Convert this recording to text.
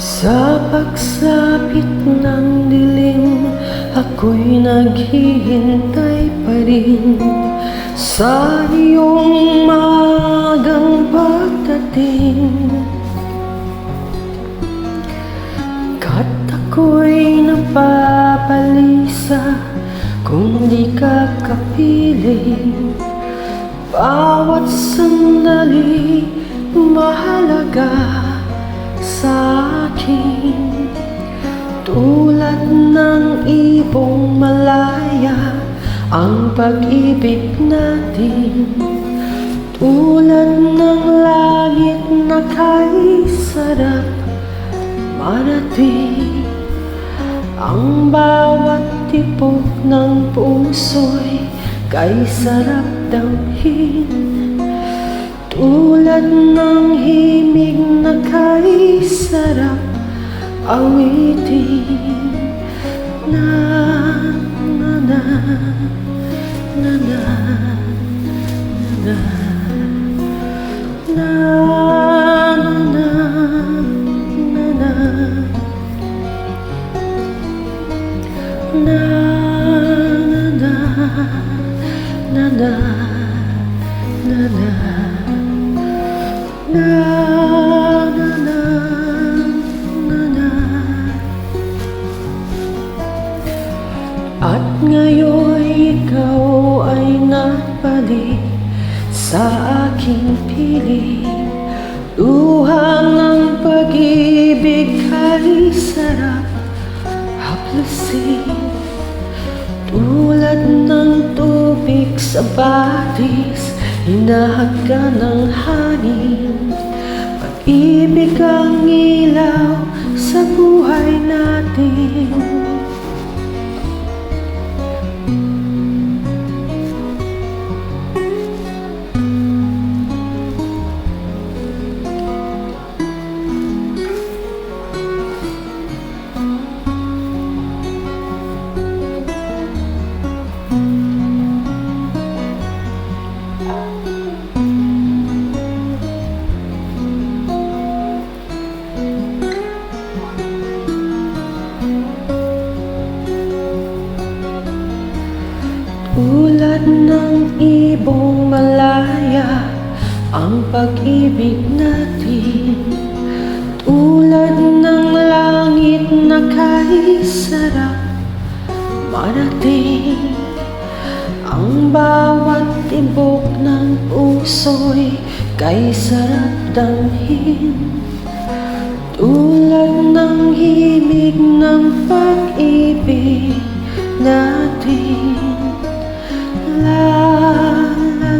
Sa pagsapit ng dilim Ako'y naghihintay pa rin. Sa iyong magang pagdating Kat ako'y napapalisa Kung di ka kapiling Bawat sandali mahalaga sa akin Tulad ng ibong malaya Ang pag-ibig natin. Tulad ng langit na kay sarap marating. Ang bawat tibok ng puso'y kay sarap damhin tulad ng himig na kay sarap awitin na na na na na na na na na na na na na na na na At ngayon ikaw ay nabalik sa aking piling. Luha ng pag-ibig ay sarap haplusin Tulad ng tubig sa batis Hinahaga ng hangin. Pag-ibig ang Tulad ng ibong malaya Ang pag-ibig natin. Tulad ng langit na kay sarap Marating. Ang bawat tibok ng puso'y Kay sarap damhin Tulad ng himig ng pag-ibig natin